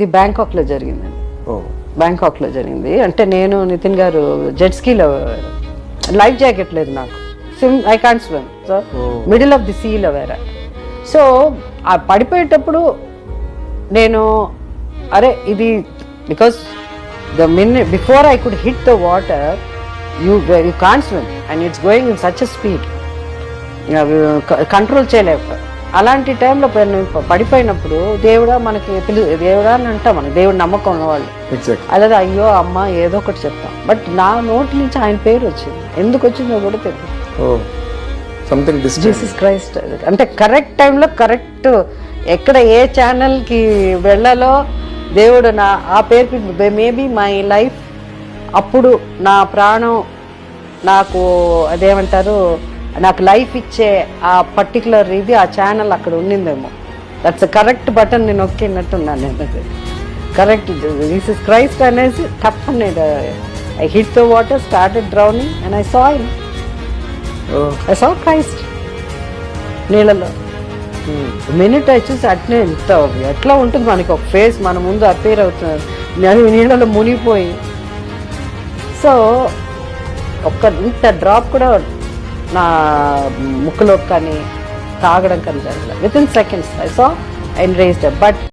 ఇది బ్యాంకాక్లో జరిగిందండి బ్యాంకాక్లో జరిగింది. అంటే నేను నితిన్ గారు జెట్ స్కీలో లైఫ్ జాకెట్ లేదు నాకు. Swim I can't swim. So middle of the సీలో వేరే. సో ఆ పడిపోయేటప్పుడు నేను అరే ఇది because the min before I could hit the water you you can swim. And it's going in such speed. Control చేయలేక అలాంటి టైంలో పడిపోయినప్పుడు దేవుడా మనకి పిలు దేవుడా అని అంటాం మనకి దేవుడు నమ్మకం ఉన్నవాళ్ళు. అలాగే అయ్యో అమ్మ ఏదో ఒకటి చెప్తాం. బట్ నా నోటి నుంచి ఆయన పేరు వచ్చింది. ఎందుకు వచ్చిందో కూడా తెలియదు. జీసస్ క్రైస్ట్ అంటే కరెక్ట్ టైంలో కరెక్ట్ ఎక్కడ ఏ ఛానల్కి వెళ్ళాలో దేవుడు నా ఆ పేరు మేబీ మై లైఫ్ అప్పుడు నా ప్రాణం నాకు అదేమంటారు నాకు లైఫ్ ఇచ్చే ఆ పర్టికులర్ ఇది ఆ ఛానల్ అక్కడ ఉండిందేమో దట్స్ కరెక్ట్ బటన్ నేను నొక్కినట్టున్నాను నేను. కరెక్ట్ జీసస్ క్రైస్ట్ అనేసి తప్పని I hit the water started drowning and I saw oh. I saw Christ నీళ్ళలో. మినిట్ అయి చూసి అట్నే ఎంత ఎట్లా ఉంటుంది మనకి ఒక ఫేస్ మన ముందు అపేర్ అవుతున్నారు నేను నీళ్ళలో మునిగిపోయి. సో ఒక్క ఇంత డ్రాప్ కూడా నా ముక్కులోకి కానీ తాగడం కానీ జరగలేదు. Within seconds I saw and raised but